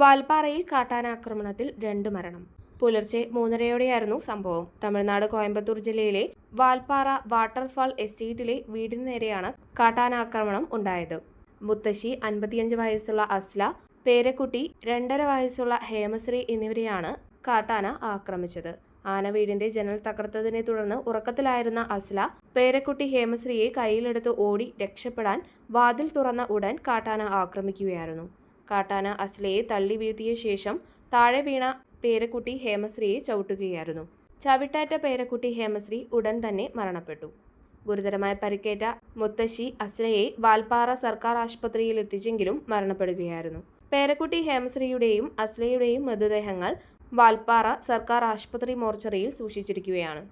വാൽപ്പാറയിൽ കാട്ടാനാക്രമണത്തിൽ രണ്ട് മരണം. പുലർച്ചെ മൂന്നരയോടെയായിരുന്നു സംഭവം. തമിഴ്നാട് കോയമ്പത്തൂർ ജില്ലയിലെ വാൽപ്പാറ വാട്ടർഫാൾ എസ്റ്റേറ്റിലെ വീടിന് നേരെയാണ് കാട്ടാനാക്രമണം ഉണ്ടായത്. മുത്തശ്ശി അൻപത്തിയഞ്ച് വയസ്സുള്ള അസ്ല പേരക്കുട്ടി രണ്ടര വയസ്സുള്ള ഹേമശ്രീ എന്നിവരെയാണ് കാട്ടാന ആക്രമിച്ചത്. ആന വീടിന്റെ ജനൽ തകർത്തതിനെ തുടർന്ന് ഉറക്കത്തിലായിരുന്ന അസ്ല പേരക്കുട്ടി ഹേമശ്രീയെ കയ്യിലെടുത്ത് ഓടി രക്ഷപ്പെടാൻ വാതിൽ തുറന്ന ഉടൻ കാട്ടാന ആക്രമിക്കുകയായിരുന്നു. കാട്ടാന അസ്ലയെ തള്ളി വീഴ്ത്തിയ ശേഷം താഴെ വീണ പേരക്കുട്ടി ഹേമശ്രീയെ ചവിട്ടുകയായിരുന്നു. ചവിട്ടാറ്റ പേരക്കുട്ടി ഹേമശ്രീ ഉടൻ തന്നെ മരണപ്പെട്ടു. ഗുരുതരമായ പരിക്കേറ്റ മുത്തശ്ശി അസ്ലയെ വാൽപ്പാറ സർക്കാർ ആശുപത്രിയിൽ എത്തിച്ചെങ്കിലും മരണപ്പെടുകയായിരുന്നു. പേരക്കുട്ടി ഹേമശ്രീയുടെയും അസ്ലയുടെയും മൃതദേഹങ്ങൾ വാൽപ്പാറ സർക്കാർ ആശുപത്രി മോർച്ചറിയിൽ സൂക്ഷിച്ചിരിക്കുകയാണ്.